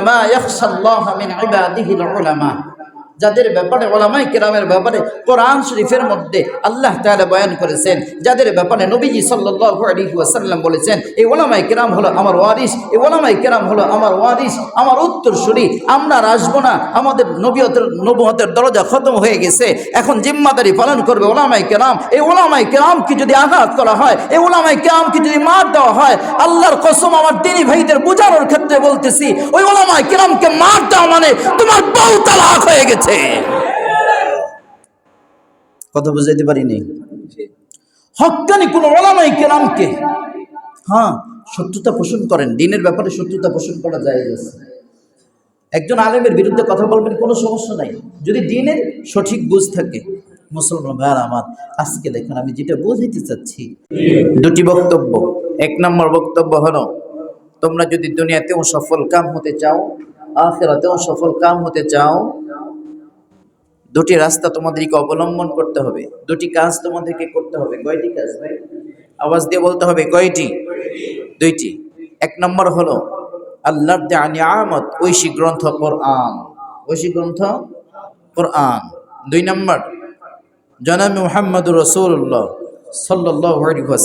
মা ইয়াখশাল্লাহ মিন ইবাদিহিল উলামা যাদের ব্যাপারে ওলামাই কেরামের ব্যাপারে কোরআন শরীফের মধ্যে আল্লাহ তাআলা বয়ান করেছেন, যাদের ব্যাপারে নবীজি ওয়াসাল্লাম বলেছেন, এই ওলামাই কেরাম হলো আমার ওয়ারিস, এই ওলামাই কেরাম হলো আমার ওয়ারিস, আমার উত্তরসূরি, আমরা আসব না, আমাদের নবীয়তের নবুয়তের দরজা খতম হয়ে গেছে, এখন জিম্মাদারি পালন করবে ওলামাই কেরাম, এই ওলামাই কেরামকে যদি আঘাত করা হয়, এই ওলামাই কেরামকে যদি মার দেওয়া হয়, আল্লাহর কসম আমার তিনি ভাইদের বোঝানোর ক্ষেত্রে বলতেছি, ওই ওলামাই কেরামকে মার দেওয়া মানে তোমার বউ তালাক হয়ে গেছে। কথা বুঝাইতে পারিনি। হক্কানি কোন ওলামাই কেরামকে। হ্যাঁ শত্রুতা পোষণ করেন। দিনের ব্যাপারে শত্রুতা পোষণ করা যায় একজন আলেমের বিরুদ্ধে কথা বলবেন কোনো সমস্যা নাই। যদি দিনের সঠিক বুঝ থাকে মুসলমান ভাইয়ার আমার আজকে দেখেন আমি যেটা বোঝাইতে চাচ্ছি। দুটি বক্তব্য। এক নম্বর বক্তব্য হলো তোমরা যদি দুনিয়াতেও সফল কাম হতে চাও আখেরাতেও সফল কাম হতে চাও দুটি রাস্তা তোমাদেরকে অবলম্বন করতে হবে। দুটি কাজ তোমাদেরকে করতে হবে। কয়টি কাজ ভাই? আওয়াজ দিয়ে বলতে হবে, কয়টি? দুইটি। এক নম্বর হলো আল্লাহর নিয়ামত ঐশী গ্রন্থ পর কোরআন। ঐশী গ্রন্থ পর কোরআন। দুই নম্বর, জনাব মুহাম্মদ রসুল্লাহ সাল্লাহ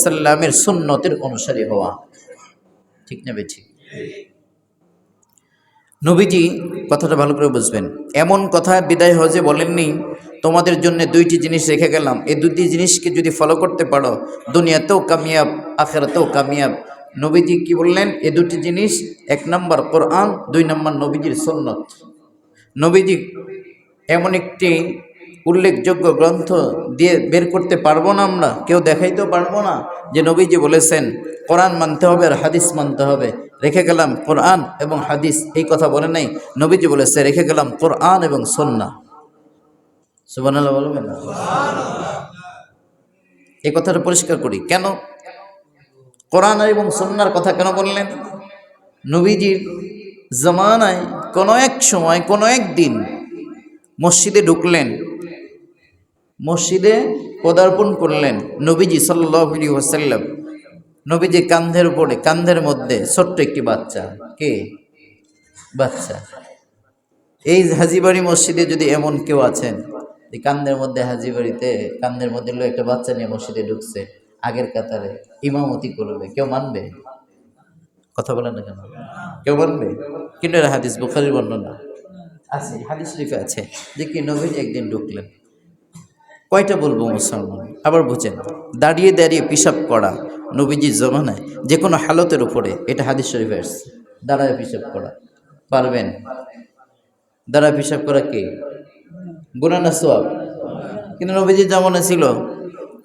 সাল্লামের সুন্নতের অনুসারী হওয়া। ঠিক নেবে ঠিক নবীজি কথাটা ভালো করে বুঝবেন। এমন কথা বিদায় হজে বলেননি, তোমাদের জন্য দুইটি জিনিস রেখে গেলাম। এই দুটি জিনিসকে যদি ফলো করতে পারো, দুনিয়াতেও কামিয়াব, আখেরাতেও কামিয়াব। নবীজি কি বললেন? এ দুটি জিনিস, এক নম্বর কোরআন, দুই নম্বর নবীজির সন্ন্যত নবীজি এমন একটি উল্লেখযোগ্য গ্রন্থ দিয়ে বের করতে পারব না আমরা, কেউ দেখাইতেও পারব না। যে নবীজি বলেছেন, কোরআন মানতে হবে আর হাদিস মানতে হবে। রেখে গেলাম কোরআন এবং হাদিস, এই কথা বলে নাই। নবীজি বলেছে, রেখে গেলাম কোরআন এবং সন্না সুবহানাল্লাহ বলবেন এই কথাটা পরিষ্কার করি। কেন? কোরআন এবং সন্ন্যার কথা কেন বললেন? নবীজির জমানায় কোনো এক সময়, কোনো এক দিন মসজিদে ঢুকলেন। মসজিদে পদার্পণ করলেন নবীজি সাল্লি ওসাল্লাম নবীজি কান্ধের উপরে কান্ধের মধ্যে ছোট্ট একটি বাচ্চা। কে? বাচ্চা। এই হাজিবাড়ি মসজিদে যদি এমন কেউ আছেন, যে কান্দের মধ্যে হাজিবাড়িতে কান্দের মধ্যে লো একটা বাচ্চা নিয়ে মসজিদে ঢুকছে, আগের কাতারে ইমামতি করবে, কেউ মানবে? কথা বলেন না কেন? কেউ মানবে? কিন্তু হাদিস বুখারির বর্ণনা। আছে, হাদিস শরীফে আছে, যে কি নবীজি একদিন ঢুকলেন। কয়টা বলব মুসলমান? আবার বুঝেন, দাঁড়িয়ে দাঁড়িয়ে পিসাব করা নবীজির জমানায় যে কোনো হালতের উপরে, এটা হাদিস শরীফে দাঁড়ায় পিসাব করা। পারবেন? দাঁড়ায় পিসাব করা কে? গুনানা সোয়াব? কিন্তু নবীজির জমানা ছিল,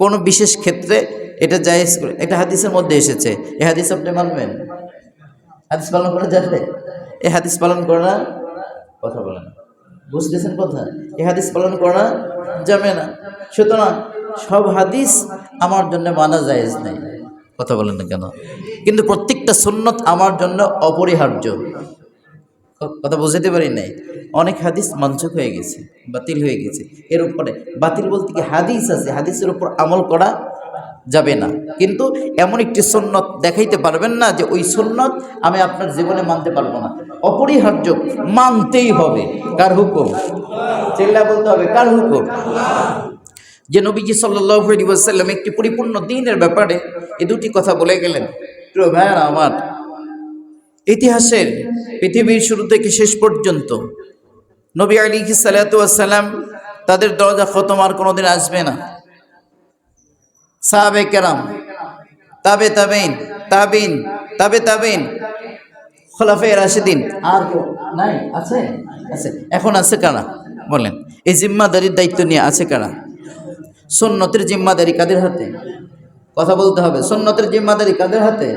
কোনো বিশেষ ক্ষেত্রে এটা জায়েজ করে, এটা হাদিসের মধ্যে এসেছে। এ হাদিস আপনি মানবেন? হাদিস পালন করা যাবে? এ হাদিস পালন করা কথা বলেন। বুঝতেছেন কথা? এ হাদিস পালন করা যাবে না। সুতরাং সব হাদিস আমার জন্য মানা জায়েজ নেই। কথা বলেন না কেন? কিন্তু প্রত্যেকটা সুন্নত আমার জন্য অপরিহার্য। কথা বুঝাতে পারি নাই? অনেক হাদিস মঞ্চক হয়ে গেছে, বাতিল হয়ে গেছে। এর উপরে বাতিল বলতে কি হাদিস আছে? হাদিসের উপর আমল করা যাবে না। কিন্তু এমন একটি সুন্নত দেখাইতে পারবেন না যে ওই সুন্নত আমি আপনার জীবনে মানতে পারব না। অপরিহার্য মানতেই হবে। কার হুকুম? চিল্লা বলতে হবে, কার হুকুম? যে নবীজি সাল্লাম একটি পরিপূর্ণ দিনের ব্যাপারে এ দুটি কথা বলে গেলেন। প্রিয় ভাইয়ারা আমার, ইতিহাসের পৃথিবীর শুরু থেকে শেষ পর্যন্ত নবী আলী সালাতাম তাদের দরজা খতম আর কোনোদিন আসবে না। সাহাবে কেরাম, তাবে তাবেন তাবিন তাবে তাবিন খোলাফে রাশিদিন, আর নাই? আছে? আছে। এখন আছে কারা? বলেন। এই জিম্মাদারির দায়িত্ব নিয়ে আছে কারা? সুন্নতের জিম্মাদারি কাদের হাতে? কথা বলতে হবে। সুন্নতের জিম্মাদারি কাদের হাতে?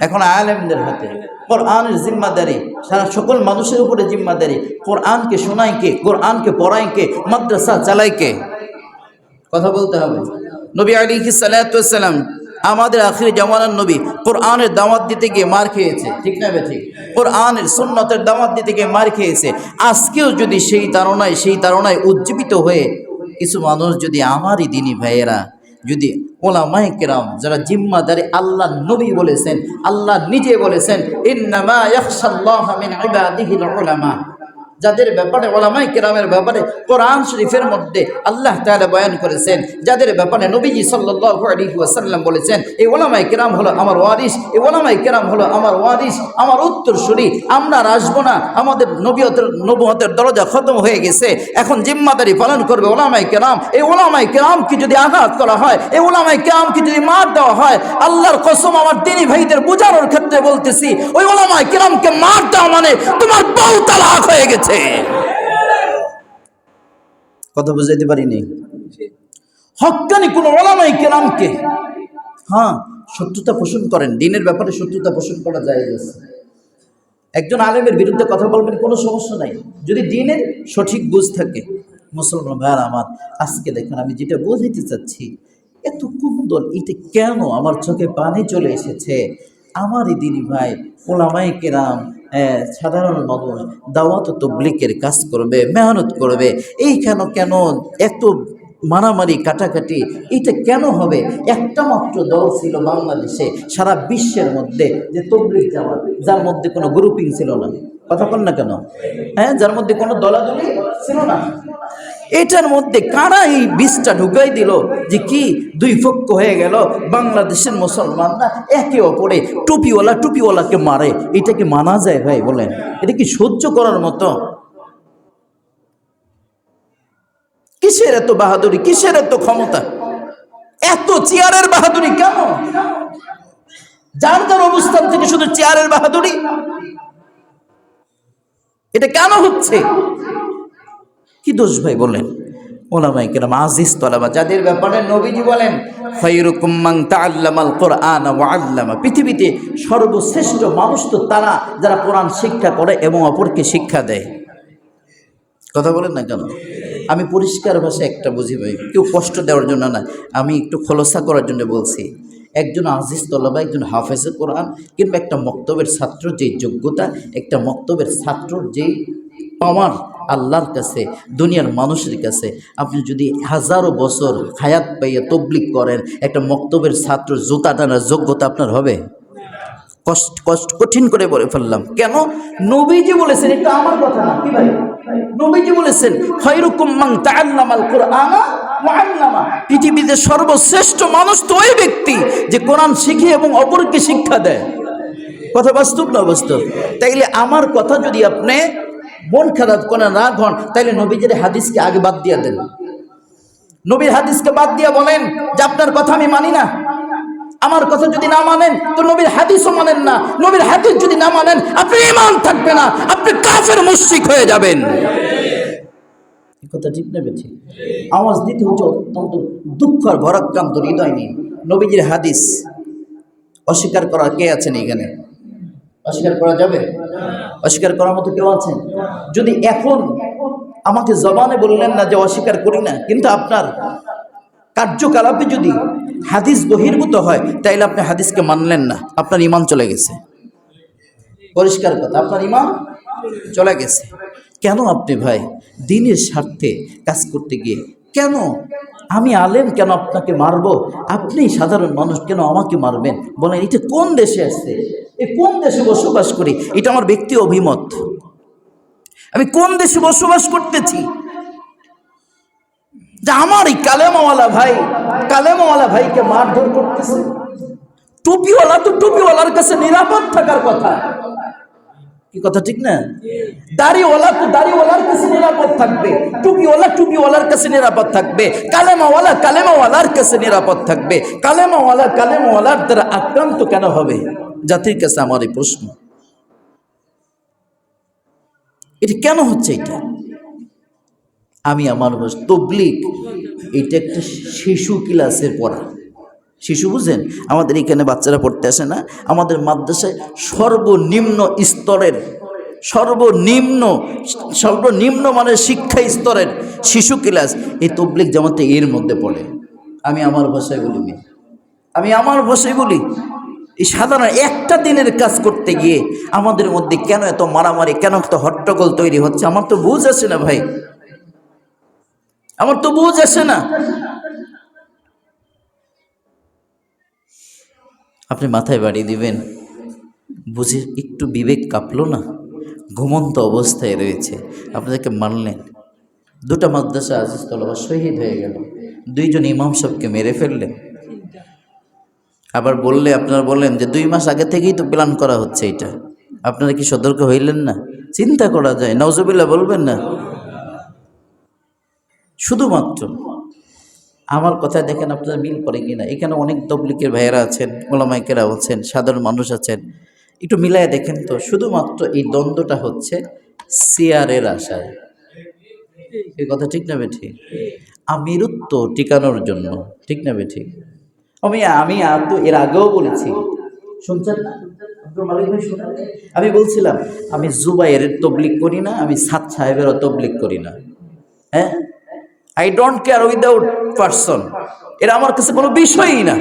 এখন আলেমদের হাতে। কোরআনের জিম্মাদারি, সারা সকল মানুষের উপরে জিম্মাদারি। কোরআনকে শোনায় কে? কোরআনকে পড়ায় কে? মাদ্রাসা চালায় কে? কথা বলতে হবে। নবী আলী সালাম আমাদের আখির জামানার নবী কোরআনের দাওয়াত দিতে গিয়ে মার খেয়েছে। ঠিক না বে ঠিক? কোরআনের সুন্নতের দাওয়াত দিতে গিয়ে মার খেয়েছে। আজকেও যদি সেই তারণায় সেই তারণায় উজ্জীবিত হয়ে কিছু মানুষ যদি আমারই দিনী ভাইয়েরা, যদি ওলামায়ে কেরাম যারা জিম্মাদারি আল্লাহ নবী বলেছেন, আল্লাহ নিজে বলেছেন, ইন্নামা ইয়াখশাল্লাহা মিন ইবাদিহিল উলামা। যাদের ব্যাপারে ওলামাই কেরামের ব্যাপারে কোরআন শরীফের মধ্যে আল্লাহ তাআলা বয়ান করেছেন, যাদের ব্যাপারে নবীজি ওয়াসাল্লাম বলেছেন, এই ওলামাই কেরাম হলো আমার ওয়ারিস, এই ওলামাই কেরাম হলো আমার ওয়ারিস, আমার উত্তর উত্তরসূরি, আমরা আর আসব না, আমাদের নবীয়তের নবুয়তের দরজা খতম হয়ে গেছে, এখন জিম্মাদারি পালন করবে ওলামাই কেরাম, এই ওলামাই কেরামকে যদি আঘাত করা হয়, এই ওলামাই কেরামকে যদি মার দেওয়া হয়, আল্লাহর কসম আমার তিনি ভাইদের বোঝানোর ক্ষেত্রে বলতেছি, ওই ওলামাই কেরামকে মার দেওয়া মানে তোমার বউ তালাক হয়ে গেছে। কথা বুঝাইতে পারিনি। হক্কানি কোন ওলামাই কেরামকে হ্যাঁ শত্রুতা পোষণ করেন, দিনের ব্যাপারে শত্রুতা পোষণ করা যায় একজন আলেমের বিরুদ্ধে কথা বলবেন, কোনো সমস্যা নাই। যদি দিনের সঠিক বুঝ থাকে, মুসলমান ভাইয়ার আমার, আজকে দেখেন, আমি যেটা বোঝাইতে চাচ্ছি, এত কুন্দল, এটা কেন আমার চোখে পানি চলে এসেছে? আমারই দিনী ভাই ওলামাই কেরাম সাধারণ মানুষ দাওয়াত তবলিকের কাজ করবে, মেহনত করবে। এই কেন কেন এত মারামারি, কাটাকাটি, এটা কেন হবে? একটা মাত্র দল ছিল বাংলাদেশে, সারা বিশ্বের মধ্যে যে তবলিক জামাত যার মধ্যে কোনো গ্রুপিং ছিল না। কথা বল না কেন? হ্যাঁ যার মধ্যে কোনো দলাদলি ছিল না। এটার মধ্যে কারা এই বিষটা ঢুকাই দিল যে কি দুই পক্ষ হয়ে গেল? বাংলাদেশের মুসলমানরা একে অপরে টুপিওয়ালা টুপিওয়ালাকে মারে। এটা কি মানা যায় ভাই বলেন? এটা কি সহ্য করার মতো? কিসের এত বাহাদুরি? কিসের এত ক্ষমতা? এত চেয়ারের বাহাদুরি কেন? যার যার অবস্থান থেকে শুধু চেয়ারের বাহাদুরি? এটা কেন হচ্ছে? কি দোষ ভাই বলেন? ওলামাই কেরাম, আজিজ তলাবা, যাদের ব্যাপারে নবীজি বলেন খৈরুকুম মান তাআল্লামাল কোরআন ওয়া আল্লামা। পৃথিবীতে সর্বশ্রেষ্ঠ মানুষ তো তারা যারা কোরআন শিক্ষা করে এবং অপরকে শিক্ষা দেয়। কথা বলেন না কেন? আমি পরিষ্কার ভাষায় একটা বুঝি ভাই, কেউ কষ্ট দেওয়ার জন্য না, আমি একটু খোলসা করার জন্য বলছি। একজন আজিজ তলাবা, একজন হাফেজে কোরআন কিংবা একটা মক্তবের ছাত্র যেই যোগ্যতা, একটা মক্তবের ছাত্রর যেই আমার আল্লাহর কাছে, দুনিয়ার মানুষের কাছে। আপনি যদি হাজারো বছর হায়াত পাইয়া তবলিক করেন, একটা মক্তবের ছাত্র জুতা টানার যোগ্যতা আপনার হবে? কষ্ট কষ্ট, কঠিন করে বলে ফেললাম। কেন? নবীজি বলেছেন, এটা আমার কথা না, কি ভাই? নবীজি বলেছেন খৈরুকুম মান তাআল্লামাল কুরআনা ওয়া আল্লামা। পৃথিবীতে সর্বশ্রেষ্ঠ মানুষ তো ওই ব্যক্তি যে কোরআন শিখে এবং অপরকে শিক্ষা দেয়। কথা বাস্তব না বাস্তব? তাইলে আমার কথা যদি আপনি মন খারাপ করে না হন, তাইলে নবীজির হাদিসকে আগে বাদ দিয়ে দেন। নবীর হাদিসকে বাদ দিয়ে বলেন যে, আপনার কথা আমি মানি না। আমার কথা যদি না মানেন, তো নবীর হাদিসও মানেন না। নবীর হাদিস যদি না মানেন, আপনি ইমান থাকবে না। আপনি কাফের মুশরিক হয়ে যাবেন। কথা ঠিক নেবে ঠিক আওয়াজ দিতে হচ্ছে অত্যন্ত দুঃখ আর ভরাক্রান্ত হৃদয় নিয়ে। নবীজির হাদিস অস্বীকার করা কে আছেন এখানে অস্বীকার করা যাবে? অস্বীকার করার মতো কেউ আছেন? যদি এখন আমাকে জবানে বললেন না যে অস্বীকার করি না, কিন্তু আপনার কার্যকলাপে যদি হাদিস বহির্ভূত হয়, তাইলে আপনি হাদিসকে মানলেন না। আপনার ইমান চলে গেছে। পরিষ্কার কথা, আপনার ইমান চলে গেছে। কেন আপনি ভাই দিনের স্বার্থে কাজ করতে গিয়ে, কেন আমি আলেম কেন আপনাকে মারবো? আপনি সাধারণ মানুষ কেন আমাকে মারবেন? বলেন, এটা কোন দেশে আসছে এ কোন দেশে বসবাস করি? এটা আমার ব্যক্তি অভিমত। আমি কোন দেশে বসবাস করতেছি? যে আমার এই কালেমাওয়ালা ভাই, কালেমাওয়ালা ভাইকে মারধর করতেছে। টুপিওয়ালা তো টুপিওয়ালার কাছে নিরাপদ থাকার কথা। কি কথা, ঠিক না? দাড়িওয়ালা তো দাড়িওয়ালার কাছে নিরাপদ থাকবে। টুপিওয়ালা টুপিওয়ালার কাছে নিরাপদ থাকবে। কালেমাওয়ালা কালেমাওয়ালার কাছে নিরাপদ থাকবে। কালেমাওয়ালা কালেমাওয়ালার দ্বারা আক্রান্ত কেন হবে? জাতির কাছে আমার এই প্রশ্ন। এটা কেন হচ্ছে এটা? আমি আমার তবলিক এটা একটা শিশু ক্লাসের পড়া। শিশু বুঝেন, আমাদের এখানে বাচ্চারা পড়তে আসে না, আমাদের মাদ্রাসায় সর্বনিম্ন স্তরের, সর্বনিম্ন সর্বনিম্ন মানের শিক্ষা স্তরের শিশু ক্লাস এই তবলিক জামাতে এর মধ্যে পড়ে। আমি আমার ভাষায় বলি আমি আমার ভাষায় বলি। এই সাধারণ একটা দিনের কাজ করতে গিয়ে আমাদের মধ্যে কেন এত মারামারি, কেন এত হট্টগোল তৈরি হচ্ছে? আমার তো বুঝ আসে না ভাই। আমার তো বুঝ আসে না। আপনি মাথায় বাড়ি দিবেন। বুঝে একটু বিবেক কাঁপলো না? ঘুমন্ত অবস্থায় রয়েছে। আপনাদেরকে মানলেন। দুটা মাদ্রাসা আজিজ তলবা শহীদ হয়ে গেল। দুইজন ইমাম সাহেবকে মেরে ফেললেন। আবার বললে, আপনারা বললেন যে দুই মাস আগে থেকেই তো প্ল্যান করা হচ্ছে এটা। আপনারা কি সতর্ক হইলেন না? চিন্তা করা যায়। নওজবিল্লা বলবেন না? শুধুমাত্র আমার কথা দেখেন আপনারা মিল করে কিনা। এখানে অনেক তবলিকের ভাইয়েরা আছেন, ওলামাইকেরা আছেন, সাধারণ মানুষ আছেন। একটু মিলায় দেখেন তো, শুধুমাত্র এই দ্বন্দ্বটা হচ্ছে সিয়ারের আশায়। এই কথা ঠিক না ঠিক আমিরুত্ব টিকানোর জন্য। ঠিক না ঠিক আমি আমি আর তো এর আগেও বলেছি। শুনছেন না? আমি বলছিলাম আমি জুবাইয়ের তবলিক করি না আমি সাত সাহেবেরও তবলিক করি না। হ্যাঁ? I don't care without person এরা আমার কাছে কোনো বিষয়ই না।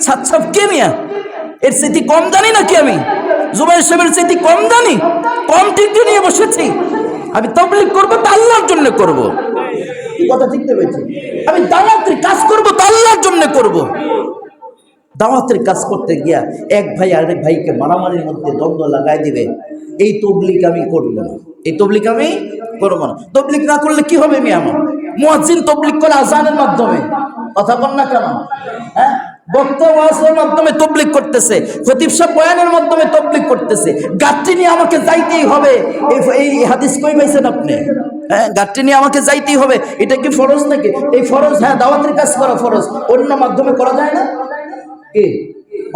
সাত সাহেব কে মিয়া? এর স্মৃতি কম জানি নাকি আমি? জুবাইর সাহেবের স্মৃতি কম জানি? কম টিকে নিয়ে বসেছি। আমি তবলিক করব তো আল্লাহর জন্য করব। কথা ঠিক আমি দাওয়াতের কাজ করব তো আল্লাহর জন্য করব। দাওয়াতের কাজ করতে গিয়া এক ভাই আরেক ভাইকে মারামারির মধ্যে দ্বন্দ্ব লাগাই দিবে, এই তবলিক আমি করব না। এই তবলিক আমি করব না। তবলিক না করলে কি হবে আমি আমার? মুয়াজ্জিন তবলিক করে আজানের মাধ্যমে। কথা বল না কেন? হ্যাঁ? বক্তা মাধ্যমে তবলিক করতেছে, খতিব সাহেব মাধ্যমে তবলিক করতেছে। গাছটি নিয়ে আমাকে যাইতেই হবে। এই- হাদিস কই পাইছেন আপনি? হ্যাঁ গাছটি নিয়ে আমাকে যাইতেই হবে। এটা কি ফরজ নাকি? এই ফরজ হ্যাঁ দাওয়াতের কাজ করা ফরজ। অন্য মাধ্যমে করা যায় না?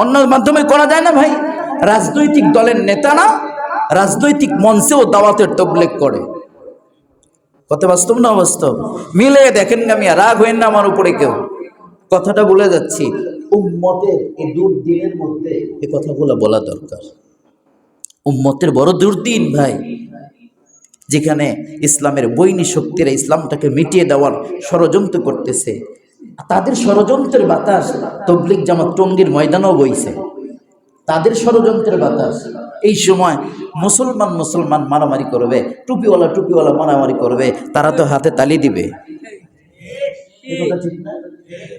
অন্য মাধ্যমে করা যায় না ভাই? রাজনৈতিক দলের নেতা না, রাজনৈতিক মঞ্চেও দাওয়াতের তবলিক করে। কত বাস্তব না অবাস্তব? মিলে দেখেন না মিয়া, রাগ হইন না আমার উপরে কেউ। কথাটা বলে যাচ্ছি। উম্মতের এই দুর্দিনের মধ্যে এ কথাগুলো বলা দরকার। উম্মতের বড় দুর্দিন ভাই, যেখানে ইসলামের বৈনী শক্তিরা ইসলামটাকে মিটিয়ে দেওয়ার ষড়যন্ত্র করতেছে। তাদের ষড়যন্ত্রের বাতাস তবলিক জামাত টঙ্গির ময়দানও বইছে। তাদের ষড়যন্ত্রের বাতাস। এই সময় মুসলমান মুসলমান মারামারি করবে, টুপিওয়ালা টুপিওয়ালা মারামারি করবে, তারা তো হাতে তালি দিবে?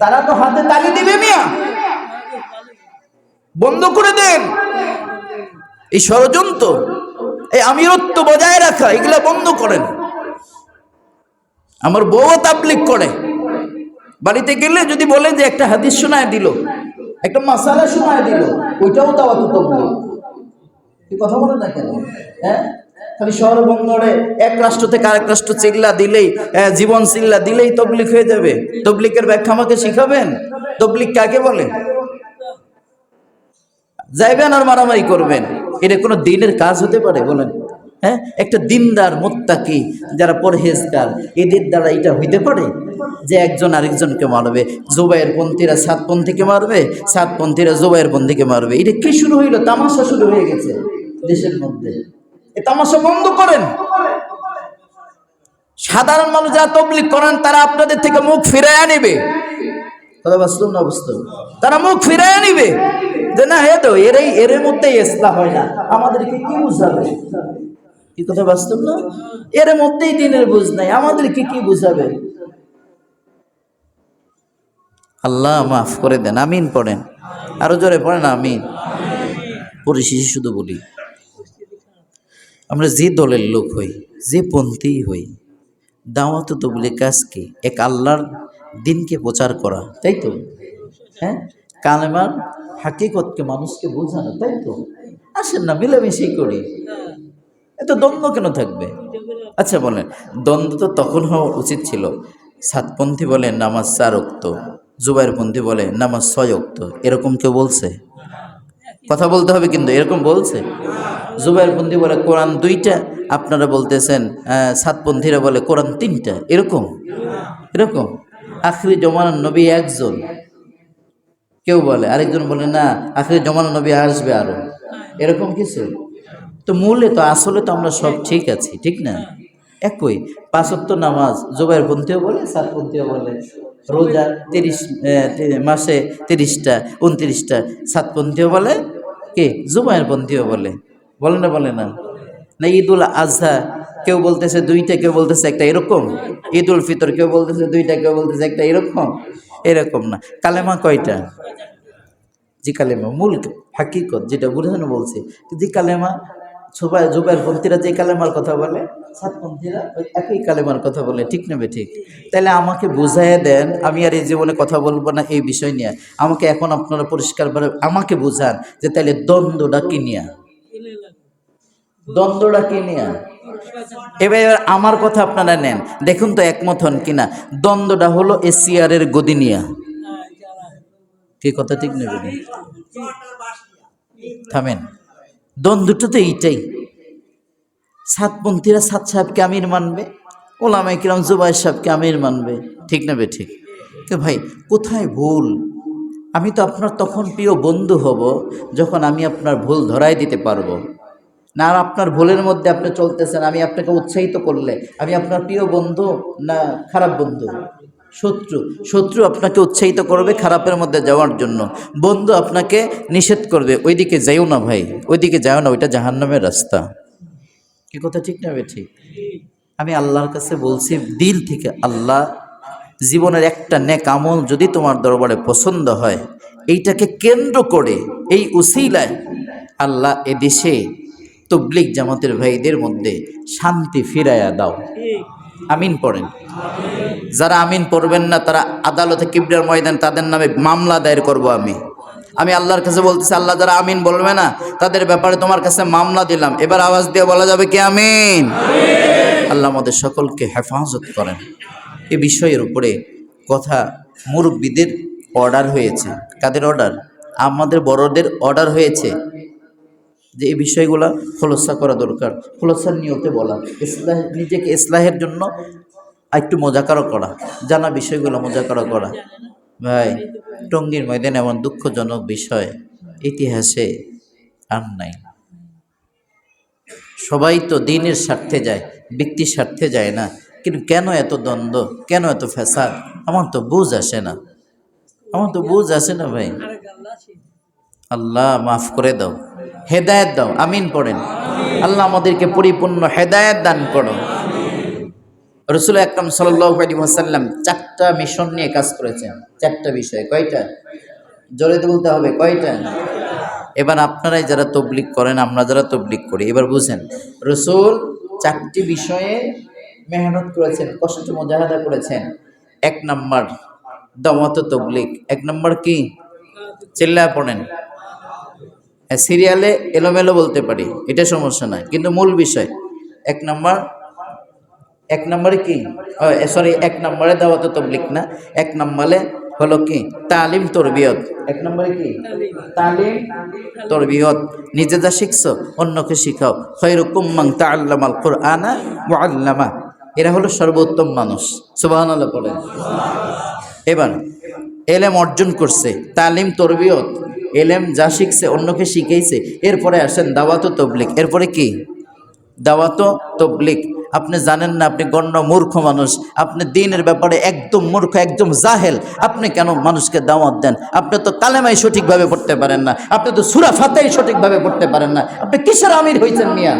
তারা তো হাতে তালি দিবে মিয়া। বন্ধ করে দেন। এই ষড়যন্ত্র, এই আমিরত্ব বজায় রাখা, এগুলা বন্ধ করেন। আমার বউ তাবলিক করে। বাড়িতে গেলে যদি বলে যে একটা হাদিস শোনায় দিল, একটা মাসালা শোনায় দিল, ওইটাও দাওয়াত তবলিক কথা বলে না কেন? হ্যাঁ? খালি শহর বন্দরে এক রাষ্ট্র থেকে আরেক রাষ্ট্র চিল্লা দিলেই জীবন চিল্লা দিলেই তবলিক হয়ে যাবে। তবলিকের ব্যাখ্যা আমাকে শিখাবেন? তবলিক কাকে বলে? যাইবেন আর মারামারি করবেন। এটা কোনো দিনের কাজ হতে পারে বলেন। হ্যাঁ? একটা দিনদার মোত্তাকি যারা পরহেজগার, এদের দ্বারা এটা হইতে পারে? যে একজন আরেকজনকে মারবে জোবাইয়ের পন্থীরা সাতপন্থীকে মারবে সাতপন্থীরা জোবাইয়ের পন্থীকে মারবে। এটা কি শুরু হইল? তামাশা শুরু হয়ে গেছে দেশের মধ্যে। এ তামাশা বন্ধ করেন। সাধারণ মানুষ যারা তবলিক করেন, তারা আপনাদের থেকে মুখ ফিরাইয়া নেবে। কথা বাস্তব না তারা মুখ ফিরাইয়া নিবে। যে না, হে তো এর এর মধ্যেই ইসলাম হয় না। আমাদেরকে কি বুঝাবে? কি কথা বাস্তব না? এর মধ্যেই দিনের বুঝ নাই। আমাদেরকে কি বুঝাবে? আল্লাহ মাফ করে দেন, আমিন পড়েন। আরও জোরে পড়েন, আমিন। পরিশেষে শুধু বলি। আমরা যে দলের লোক হই, যে পন্থী হই, দাওয়াত তো বলে কাজকে এক আল্লাহর দিনকে প্রচার করা, তাই তো? হ্যাঁ? কালেমার হাকিকতকে মানুষকে বোঝানো, তাই তো? আসেন না মিলেমিশেই করি। এত দ্বন্দ্ব কেন থাকবে? আচ্ছা বলেন, দ্বন্দ্ব তো তখন হওয়া উচিত ছিল। সাতপন্থী বলেন, নামাজ চার অক্ত জুবাইরপন্থী বলে, নামাজ ছয় অক্ত এরকম কেউ বলছে? কথা বলতে হবে কিন্তু এরকম বলছে? জুবাইরপন্থী বলে, কোরআন দুইটা। আপনারা বলতেছেন সাতপন্থীরা বলে, কোরআন তিনটা। এরকম? এরকম? আখরি জমানার নবী একজন। কেউ বলে, আরেকজন বলে, না, আখরি জমানার নবী আসবে আরও। এরকম কিছু? তো মূলে তো, আসলে তো আমরা সব ঠিক আছি, ঠিক না? একই। পাঁচত্ব নামাজ, জোবাইর পন্থীও বলে সাতপন্থীও বলে। রোজা তিরিশ মাসে তিরিশটা উনত্রিশটা সাতপন্থীও বলে কে? জুবাইর পন্থীও বলে। বলে না বলে না। না ঈদুল আজহা কেউ বলতেছে দুইটা কেউ বলতেছে একটা এরকম। ঈদ উল ফিতর কেউ বলতেছে দুইটা কেউ বলতেছে একটা এরকম। এরকম না। কালেমা কয়টা? জি কালেমা মূল হাকিকত যেটা বুঝানো বলছে জি কালেমা সবাই জুবাইর পন্থীরা যে কালেমার কথা বলে সাতপন্থীরা একই কালেমার কথা বলে, ঠিক নেবে ঠিক? তাহলে আমাকে বুঝাইয়ে দেন, আমি আর এই জীবনে কথা বলব না এই বিষয় নিয়ে। আমাকে এখন আপনারা পরিষ্কারভাবে আমাকে বুঝান যে তাহলে দ্বন্দ্বটা কি নিয়া? দ্বন্দ্বটা কি নিয়া? এবার আমার কথা আপনারা নেন, দেখুন তো একমত হন কিনা। দ্বন্দ্বটা হলো এসিয়ারের গদি নিয়া। কি কথা, ঠিক নেবে থামেন। দ্বন্দ্বটা তো এইটাই। সাতপন্থীরা সাত সাহেবকে আমির মানবে ওলামাই কিরাম জুবাই সাহেবকে আমির মানবে, ঠিক নেবে ঠিক তো ভাই, কোথায় ভুল? আমি তো আপনার তখন প্রিয় বন্ধু হব, যখন আমি আপনার ভুল ধরাই দিতে পারব। না, আর আপনার ভুলের মধ্যে আপনি চলতেছেন, আমি আপনাকে উৎসাহিত করলে, আমি আপনার প্রিয় বন্ধু না খারাপ বন্ধু? শত্রু শত্রু আপনাকে উৎসাহিত করবে খারাপের মধ্যে যাওয়ার জন্য। বন্ধু আপনাকে নিষেধ করবে, ওইদিকে যাইও না ভাই, ওইদিকে যাও না, ওইটা জাহান্নামের রাস্তা। কি কথা ঠিক না ঠিক? আমি আল্লাহর কাছে বলছি, দিল থেকে আল্লাহ জীবনের একটা নেক আমল যদি তোমার দরবারে পছন্দ হয়, এইটাকে কেন্দ্র করে, এই উসিলায় আল্লাহ এ দেশে তবলিক জামাতের ভাইদের মধ্যে শান্তি ফিরাইয়া দাও। আমিন পড়েন। যারা আমিন পড়বেন না, তারা আদালতে কিবরিয়ার ময়দান, তাদের নামে মামলা দায়ের করব আমি। আমি আল্লাহর কাছে বলতেছি, আল্লাহ যারা আমিন বলবে না, তাদের ব্যাপারে তোমার কাছে মামলা দিলাম। এবার আওয়াজ দিয়ে বলা যাবে কি আমিন? আল্লাহ আমাদের সকলকে হেফাজত করেন। এ বিষয়ের উপরে কথা মুরব্বীদের অর্ডার হয়েছে। কাদের অর্ডার আমাদের বড়দের অর্ডার হয়েছে। যে এই বিষয়গুলো খোলসা করা দরকার, খোলসার নিয়তে বলা। ইসলাহ নিজেকে ইসলাহের জন্য একটু মজাকারও করা, জানা বিষয়গুলো মজাকারও করা। ভাই, টঙ্গীর ময়দান এমন দুঃখজনক বিষয়, ইতিহাসে আর নাই। সবাই তো দিনের স্বার্থে যায়, ব্যক্তির স্বার্থে যায় না। কিন্তু কেন এত দ্বন্দ্ব? কেন এত ফ্যাসাদ? আমার তো বুঝ আসে না। আমার তো বুঝ আসে না ভাই। আল্লাহ মাফ করে দাও। হেদায়েত দাও, আমিন পড়েন। আল্লাহ আমাদেরকে পরিপূর্ণ হেদায়েত দান করো। রসুল আকরম সাল্লাম চারটা মিশন নিয়ে কাজ করেছেন। চারটা বিষয়, কয়টা? জোরে বলতে হবে, কয়টা? এবার আপনারাই যারা তবলিক করেন, আমরা যারা তবলিক করি, এবার বুঝেন, রসুল চারটি বিষয়ে মেহনত করেছেন, কষ্ট মোজাহাদা করেছেন। এক নম্বর দমত তবলিক এক নম্বর কি? চিল্লায় পড়েন। সিরিয়ালে এলোমেলো বলতে পারি, এটা সমস্যা নয় কিন্তু মূল বিষয়, এক নম্বর, এক নম্বরে কি? সরি এক নম্বরে দাওয়াত তবলিক না, এক নম্বরে হলো কি? তালিম তরবিয়ত। এক নম্বরে কি? তালিম তরবিয়ত। নিজে যা শিখছো, অন্যকে শিখাও। খৈরুকুম মাং তাআল্লামাল কুরআনা ওয়া আল্লামা এরা হলো সর্বোত্তম মানুষ। সুবহানাল্লাহ বলেন। এবার, এলেম অর্জন করছে। তালিম তরবিয়ত। এলেম যা শিখছে, অন্যকে শিখেইছে। এরপরে আসেন দাওয়াত তবলিক এরপরে কি? দাওয়াত তবলিক আপনি জানেন না, আপনি গণ্য মূর্খ মানুষ। আপনি দিনের ব্যাপারে একদম মূর্খ, একদম জাহেল। আপনি কেন মানুষকে দাওয়াত দেন? আপনি তো কালেমাই সঠিকভাবে পড়তে পারেন না। আপনি তো সুরা ফাতাই সঠিকভাবে পড়তে পারেন না। আপনি কিসের আমির হয়েছেন মিয়া?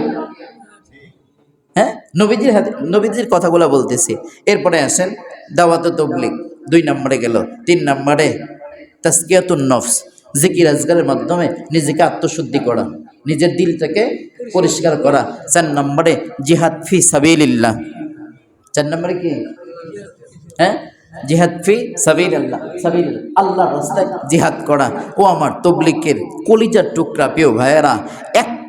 হ্যাঁ? নবীজির হাতে, নবীজির কথাগুলো বলতেছি। এরপরে আসেন দাওয়াত তবলিক দুই নম্বরে গেল। তিন নম্বরে তাস্কিয়াতুন নফস। জিকির আজগারের মাধ্যমে নিজেকে আত্মশুদ্ধি করা, নিজের দিলটাকে পরিষ্কার করা। চার নম্বরে জিহাদ ফি সাবিল্লাহ চার নম্বরে কি? হ্যাঁ? জিহাদ ফি সাবিল আল্লাহ সাবিল আল্লাহ রাস্তায় জিহাদ করা। ও আমার তবলিকের কলিজার টুকরা, প্রিয় ভাইয়েরা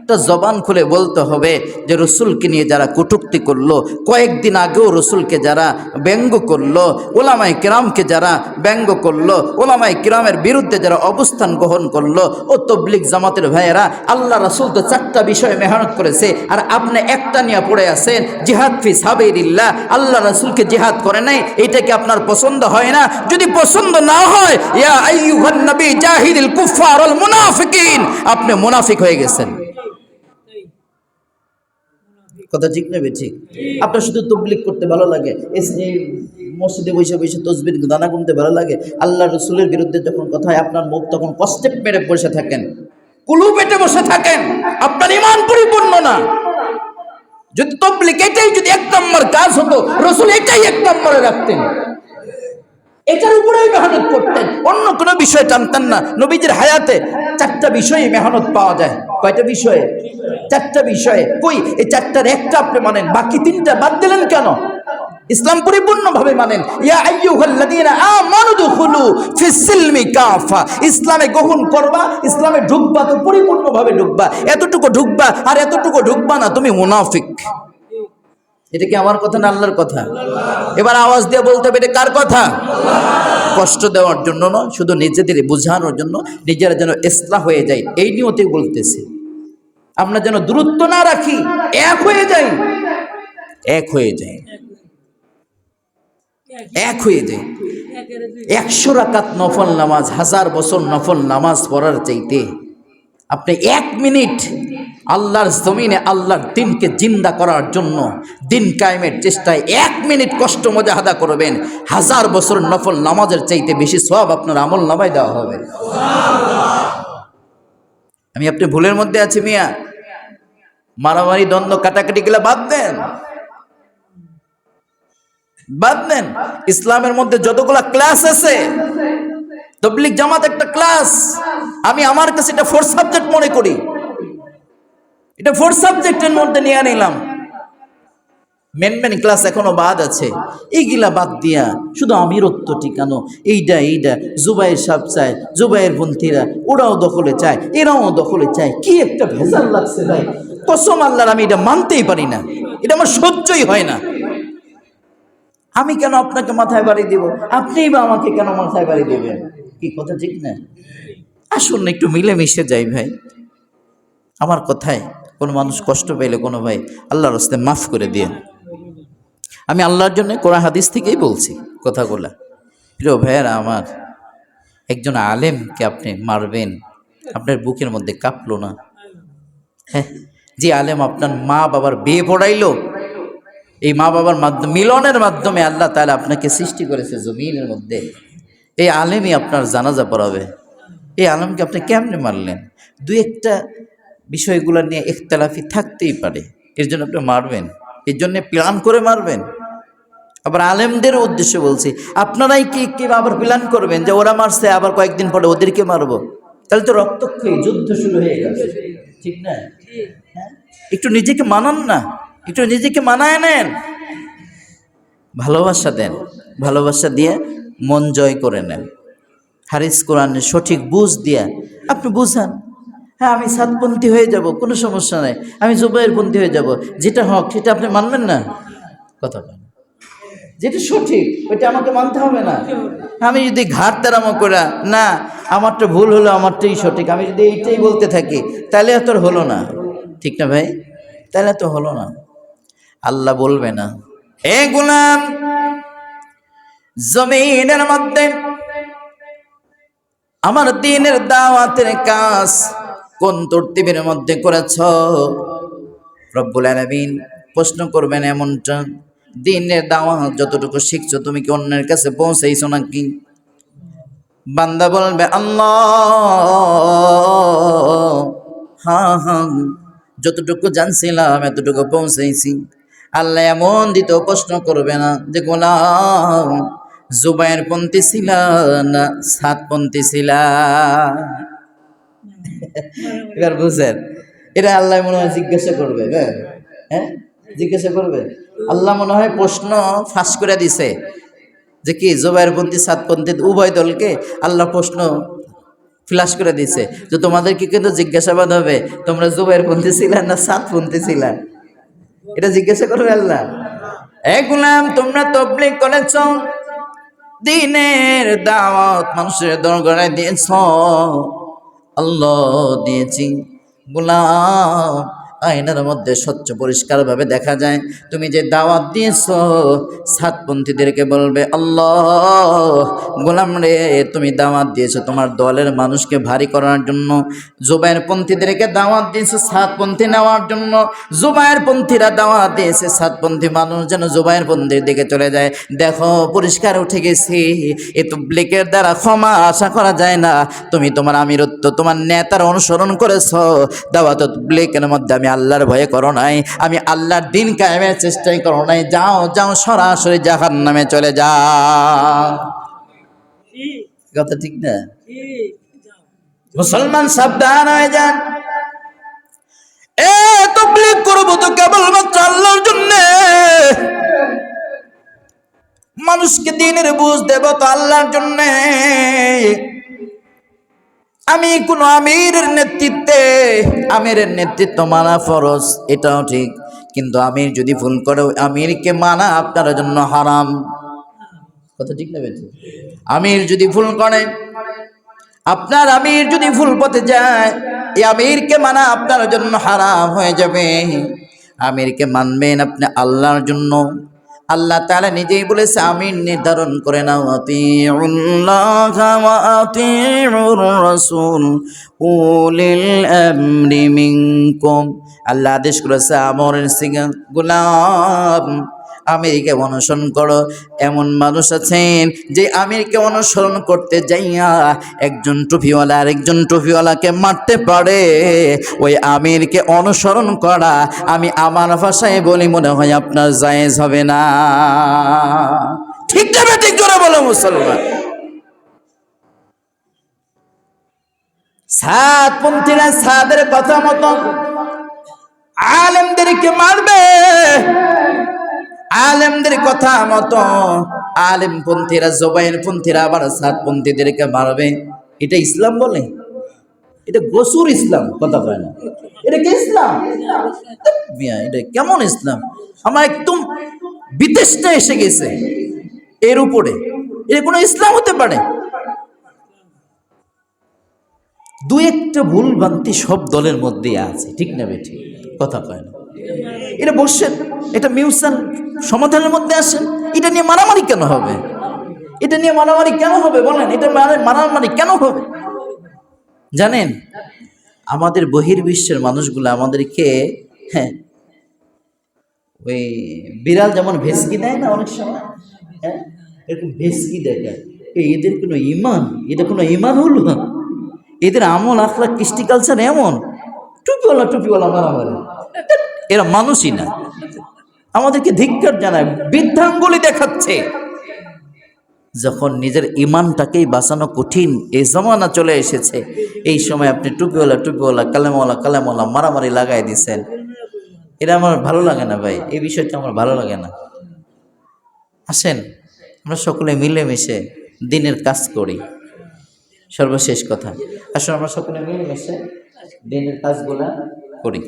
একটা জবান খুলে বলতে হবে যে রসুলকে নিয়ে যারা কটুক্তি করল, কয়েকদিন আগেও রসুলকে যারা ব্যঙ্গ করল ওলামাই কিরামকে যারা ব্যঙ্গ করল ওলামাই কিরামের বিরুদ্ধে যারা অবস্থান গ্রহণ করল, ও তবলিক জামাতের ভাইয়েরা, আল্লাহ রসুল তো চারটা বিষয়ে মেহনত করেছে, আর আপনি একটা নিয়ে পড়ে আছেন, জিহাদ ফি সাবেরিল্লাহ আল্লাহ রসুলকে জিহাদ করে নাই, এটা কি আপনার পছন্দ হয় না? যদি পছন্দ না হয়, ইয়া আইয়ুহান নবী জাহিদিল মুনাফিকিন, আপনি মুনাফিক হয়ে গেছেন। কথা ঠিক নেবে ঠিক? আপনার শুধু তবলিক করতে ভালো লাগে মসজিদে বসে বসে তসবির দানা গুনতে ভালো লাগে। আল্লাহ রসুলের বিরুদ্ধে যখন কথা হয়, আপনার মুখ তখন কষ্টে পেটে বসে থাকেন। কুলু পেটে বসে থাকেন। আপনার ইমান পরিপূর্ণ না। যদি তবলিক এটাই যদি এক নম্বর কাজ হতো, রসুল এটাই এক নম্বরে রাখতেন। এটার উপরেই মেহনত করতেন। অন্য কোনো বিষয় টানতেন না। নবীজির হায়াতে চারটা বিষয়ে মেহনত পাওয়া যায়। কয়টা বিষয়ে? চারটা বিষয়ে। কই? এই চারটার একটা আপনি মানেন, বাকি তিনটা বাদ দিলেন কেন? ইসলাম পরিপূর্ণভাবে মানেন। ইসলামে গ্রহণ করবা, ইসলামে ঢুকবা তো পরিপূর্ণভাবে ঢুকবা। এতটুকু ঢুকবা আর এতটুকু ঢুকবা না, তুমি মুনাফিক। এটা কি আমার কথা না আল্লাহর কথা? এবার আওয়াজ দিয়ে বলতে হবে, এটা কার কথা? কষ্ট দেওয়ার জন্য নয়, শুধু নিজেদের বোঝানোর জন্য, নিজেরা যেন ইসলাহ হয়ে যায়, এই নিয়তে বলতেছে। আমরা যেন দূরত্ব না রাখি, এক হয়ে যাই। এক হয়ে যাই। এক হয়ে যাই। একশো রাকাত নফল নামাজ, হাজার বছর নফল নামাজ পড়ার চাইতে আপনি এক মিনিট আল্লাহর জমিনে আল্লাহর দিনকে জিন্দা করার জন্য দিন কায়েমের চেষ্টায় এক মিনিট কষ্ট মজাহাদা করবেন। হাজার বছর নফল নামাজের চাইতে বেশি সব আপনার আমল নামায় দেওয়া হবে। আমি আপনি ভুলের মধ্যে আছি মিয়া। মারামারি, দ্বন্দ্ব, কাটাকাটি গুলা বাদ দেন। বাদ দেন। ইসলামের মধ্যে যতগুলা ক্লাস আছে তবলিক জামাত একটা ক্লাস। আমি আমার কাছে এটা ফোর সাবজেক্ট মনে করি। এটা ফোর সাবজেক্টের মধ্যে নিয়ে নিলাম। মেন মেন ক্লাস এখনও বাদ আছে। এইগুলা বাদ দিয়া শুধু আমিরত্ব টিকানো এইটা এইটা জুবাইয়ের সাপ চায় জুবাইয়ের পন্থীরা ওরাও দখলে চায়, এরাও দখলে চায়। কি একটা ভেজাল লাগছে ভাই। কসম আল্লাহর, আমি এটা মানতেই পারি না। এটা আমার সহ্যই হয় না। আমি কেন আপনাকে মাথায় বাড়ি দিব? আপনিই বা আমাকে কেন মাথায় বাড়ি দেবেন? কি কথা ঠিক না? আসুন একটু মিলেমিশে যাই ভাই। আমার কথায় কোনো মানুষ কষ্ট পেলে কোনো ভাই আল্লাহর হস্তে মাফ করে দিয়ে আমি আল্লাহর জন্য কোরআন হাদিস থেকেই বলছি কথাগুলা। প্রিয় ভাইয়ারা আমার, একজন আলেমকে আপনি মারবেন, আপনার বুকের মধ্যে কাঁপলো না? হ্যাঁ যে আলেম আপনার মা বাবার বিয়ে পড়াইলো, এই মা বাবার মাধ্যমে, মিলনের মাধ্যমে আল্লাহ তাহলে আপনাকে সৃষ্টি করেছে জমিনের মধ্যে। এই আলেমই আপনার জানাজা পড়াবে। এই আলেমকে আপনি কেমনে মারলেন? দু একটা বিষয়গুলো নিয়ে ইখতলাফি থাকতেই পারে। এর জন্য আপনি মারবেন। এর জন্য প্ল্যান করে মারবেন। আবার আলেমদের উদ্দেশ্য বলছি, আপনারাই কি কি আবার প্ল্যান করবেন যে ওরা মারছে, আবার কয়েকদিন পরে ওদেরকে মারবো? তাহলে তো রক্তক্ষয়ী যুদ্ধ শুরু হয়ে গেছে। ঠিক না? হ্যাঁ? একটু নিজেকে মানান না। একটু নিজেকে মানায় নেন। ভালোবাসা দেন, ভালোবাসা দিয়ে মন জয় করে নেন। হারিস কোরআনের সঠিক বুঝ দিয়া আপনি বুঝান হ্যাঁ আমি সাতপন্থী হয়ে যাব, কোনো সমস্যা নাই, আমি জুবাইয়ের পন্থী হয়ে যাব, যেটা হক, সেটা আপনি মানবেন না? কথা বলেন। যেটা সঠিক, ওইটা আমাকে মানতে হবে না। আমি যদি ঘাট তেরামো করা না, আমারটা ভুল হলো, আমারটাই সঠিক, আমি যদি এইটাই বলতে থাকি, তাহলে এত হলো না। ঠিক না ভাই? তাহলে তো হলো না। আল্লাহ বলবে না। এ গুলাম, জমিনের মধ্যে আমার দিনের দাওয়াতের কাজ কোন তরতিবের মধ্যে করেছ? রব্বুল আলামিন প্রশ্ন করবেন এমনটা, দিনের দাওয়াত যতটুকু শিখছো তুমি কি অন্যের কাছে পৌঁছাইছো নাকি? বান্দা বলবে, আল্লাহ হ্যাঁ হ্যাঁ যতটুকু জানছিলাম এতটুকু পৌঁছাইছি। আল্লাহ এমন দিত প্রশ্ন করবে না যে, গোলাম জুবাইয়ের পন্থী ছিল না সাত পন্থী ছিল? এবার বুঝেন, এটা আল্লাহ মনে হয় জিজ্ঞাসা করবে হ্যাঁ? হ্যাঁ? জিজ্ঞাসা করবে। আল্লাহ মনে হয় প্রশ্ন ফাঁস করে দিছে যে কি জুবাইয়ের পন্থী সাতপন্থী উভয় দলকে আল্লাহ প্রশ্ন ফ্লাশ করে দিছে যে, তোমাদের তোমাদেরকে কিন্তু জিজ্ঞাসাবাদ হবে? তোমরা জুবাইয়ের পন্থী ছিলা না সাতপন্থী ছিলা? এটা জিজ্ঞাসা করবে আল্লাহ। এ গুলাম, তোমরা তবলিক করেছ? দিনের দাওয়াত মানুষের দরগায় দিয়েছ? আল্লাহ দিয়েছি। গোলাম আয়নার মধ্যে স্বচ্ছ পরিষ্কারভাবে দেখা যায়। তুমি যে দাওয়াত দিয়েছ, সাতপন্থীদেরকে বলবে, আল্লাহ, গোলাম রে, তুমি দাওয়াত দিয়েছ তোমার দলের মানুষকে ভারী করার জন্য। জুবাইয়ের পন্থীদেরকে দাওয়াত দিয়েছ সাতপন্থী নেওয়ার জন্য। জুবাইয়ের পন্থীরা দাওয়াত দিয়েছে, সাতপন্থী মানুষ যেন জুবাইয়ের পন্থীর দিকে চলে যায়। দেখো, পরিষ্কার উঠে গেছি। এ তো ব্লিকের দ্বারা ক্ষমা আশা করা যায় না। তুমি তোমার আমিরত্ব, তোমার নেতার অনুসরণ করেছ। দাওয়াত ব্লিকের মধ্যে আমি আল্লাহর ভয়ে করো নাই। আমি আল্লাহর দিন কায়েমের চেষ্টাই করো নাই। যাও যাও সরাসরি জাহান নামে চলে যাও। কথা ঠিক না? মুসলমান সাবধান হয়ে যান। এ তবলিগ করব তো কেবলমাত্র আল্লাহর জন্য। মানুষকে দিনের বুঝ দেব তো আল্লাহর জন্য। আমি কোন আমিরের নেতৃত্বে, আমিরের নেতৃত্ব মানা ফরজ, এটাও ঠিক। কিন্তু আমির যদি ভুল করে আমিরকে মানা আপনার জন্য হারাম। কথা ঠিক না বেঠিক? আমির যদি ভুল করে, আপনার আমির যদি ভুল পথে যায়, এই আমিরকে মানা আপনার জন্য হারাম হয়ে যাবে। আমিরকে মানবেন আপনি আল্লাহর জন্য। আল্লাহ তালা নিজেই বলেছে আমি নির্ধারণ করে নাও আল্লাহ আদেশ করেছে আমরের সিগা গোলাম আমেরিকা অনুসরণ করো। এমন মানুষ আছেন যে আমেরিকা অনুসরণ করতে যাইয়া একজন টুপিওয়ালা আরেকজন টুপিওয়ালাকে মারতে পারে। ওই আমিরকে অনুসরণ করা আমি আমার ভাষায় বলি, মনে হয় আপনার জায়েজ হবে না। ঠিক যাবে ঠিক করে বলো মুসলমান। সাতপন্থীরা সাদের কথা মতো আলেমদেরকে মারবে। আলেমদের কথা মতো আলেম পন্থীরা জবাইন পন্থীরা আবার সাত পন্থীদেরকে মারবে। এটা ইসলাম বলে? এটা গসুর ইসলাম, কথা কয় না। এটা কি ইসলাম? এটা কেমন ইসলাম? আমার একদম বিদেশটা এসে গেছে এর উপরে। এটা কোনো ইসলাম হতে পারে? দু একটা ভুল ভ্রান্তি সব দলের মধ্যে আছে, ঠিক না বেঠি? কথা কয় না। এটা বসছেন এটা মিউসাল সমাধানের মধ্যে আসেন এটা নিয়ে মারামারি কেন হবে? এটা নিয়ে মারামারি কেন হবে বলেন? এটা মারা- মারামারি কেন হবে? জানেন, আমাদের বহির্বিশ্বের মানুষগুলো আমাদেরকে হ্যাঁ ওই বিড়াল যেমন ভেসকি দেয় না অনেক সময় হ্যাঁ এরকম ভেসকি দেখায় এদের কোনো ইমান? এটা কোনো ইমান হলো? এদের আমল আখলা কৃষ্টি কালচার এমন? টুপিওয়ালা টুপিওয়ালা মারামারি। এরা মানুষই না। আমাদেরকে ধিক্কার জানায়, বৃদ্ধাঙ্গুলি দেখাচ্ছে। যখন নিজের ইমানটাকেই বাঁচানো কঠিন, এই জমানা চলে এসেছে। এই সময় আপনি টুপিওয়ালা টুপিওয়ালা, কালেমওয়ালা কালেমওয়ালা মারামারি লাগাই দিছেন। এটা আমার ভালো লাগে না ভাই, এই বিষয়টা আমার ভালো লাগে না। আসেন, আমরা সকলে মিলেমিশে দিনের কাজ করি। সর্বশেষ কথা আসলে আমরা সকলে মিলেমিশে দিনের কাজগুলা করি।